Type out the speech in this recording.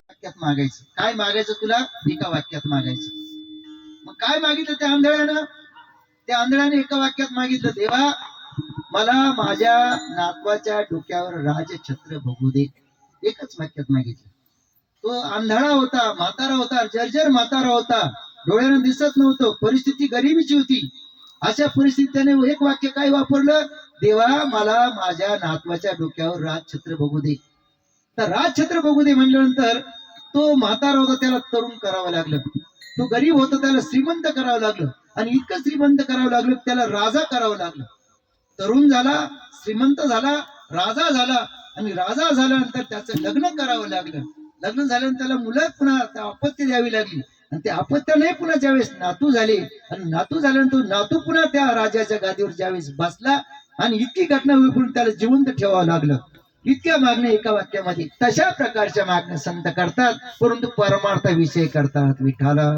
वाक्यात मागायचं. काय मागायचं तुला? एका वाक्यात मागायचं. मग काय मागितलं त्या आंधळ्यानं? त्या आंधळ्याने एका वाक्यात मागितलं देवा मला माझ्या नातवाच्या डोक्यावर राजछत्र बघू दे. एकच वाक्यात मागितलं. तो आंधळा होता म्हातारा होता जर्जर म्हातारा होता. डोळ्यानं दिसत नव्हतं परिस्थिती गरिबीची होती. अशा परिस्थितीने एक वाक्य काय वापरलं? देवा मला माझ्या नातवाच्या डोक्यावर राजछत्र बघू दे. तर राजछत्र बघू दे म्हणल्यानंतर तो म्हातारा होता त्याला तरुण करावं लागलं. तो गरीब होता त्याला श्रीमंत करावं लागलं. आणि इतकं श्रीमंत करावं लागलं त्याला राजा करावं लागलं. तरुण झाला श्रीमंत झाला राजा झाला. आणि राजा झाल्यानंतर त्याचं लग्न करावं लागलं. लग्न झाल्यानंतर त्याला मुलं पुन्हा त्या अपत्य द्यावी लागली. आणि ते अपत्याने पुन्हा ज्यावेळेस नातू झाले. आणि नातू झाल्यानंतर नातू पुन्हा त्या राजाच्या गादीवर ज्यावेळेस बसला आणि इतकी घटना होईपर्यंत त्याला जिवंत ठेवावं लागलं. इतक्या मागण्या एका वाक्यामध्ये तशा प्रकारच्या मागण्या संत करतात परंतु परमार्थ विषय करतात विठाला